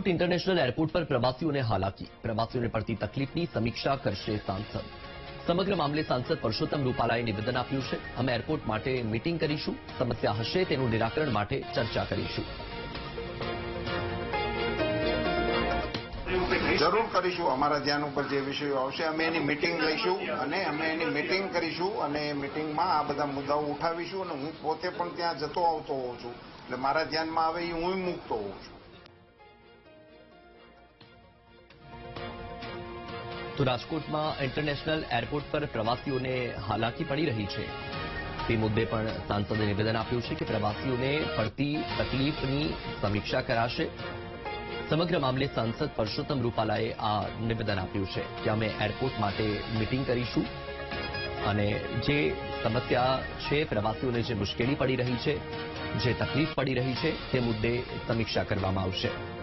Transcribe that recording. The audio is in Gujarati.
રાજકોટ ઇન્ટરનેશનલ એરપોર્ટ પર પ્રવાસીઓને હાલાકી. પ્રવાસીઓને પડતી તકલીફની સમીક્ષા કરશે સાંસદ. સમગ્ર મામલે સાંસદ પરસોત્તમ રૂપાલાએ નિવેદન આપ્યું છે. અમે એરપોર્ટ માટે મીટિંગ કરીશું. સમસ્યા હશે તેનું નિરાકરણ માટે ચર્ચા કરીશું. જરૂર કરીશું. અમારા ધ્યાન ઉપર જે વિષયો આવશે, અમે એની મિટિંગ લઈશું અને અમે એની મિટિંગ કરીશું અને મિટિંગમાં આ બધા મુદ્દાઓ ઉઠાવીશું અને હું પોતે પણ ત્યાં જતો આવતો હોઉં છું. એટલે મારા ધ્યાનમાં આવે એ હું મૂકતો હોઉં છું. તો રાજકોટમાં ઇન્ટરનેશનલ એરપોર્ટ પર પ્રવાસીઓને હાલાકી પડી રહી છે. તે મુદ્દે પણ સાંસદે નિવેદન આપ્યું છે કે પ્રવાસીઓને પડતી તકલીફની સમીક્ષા કરાશે. સમગ્ર મામલે સાંસદ પરસોત્તમ રૂપાલાએ આ નિવેદન આપ્યું છે કે અમે એરપોર્ટ માટે મીટિંગ કરીશું અને જે સમસ્યા છે પ્રવાસીઓને જે મુશ્કેલી પડી રહી છે, જે તકલીફ પડી રહી છે, તે મુદ્દે સમીક્ષા કરવામાં આવશે.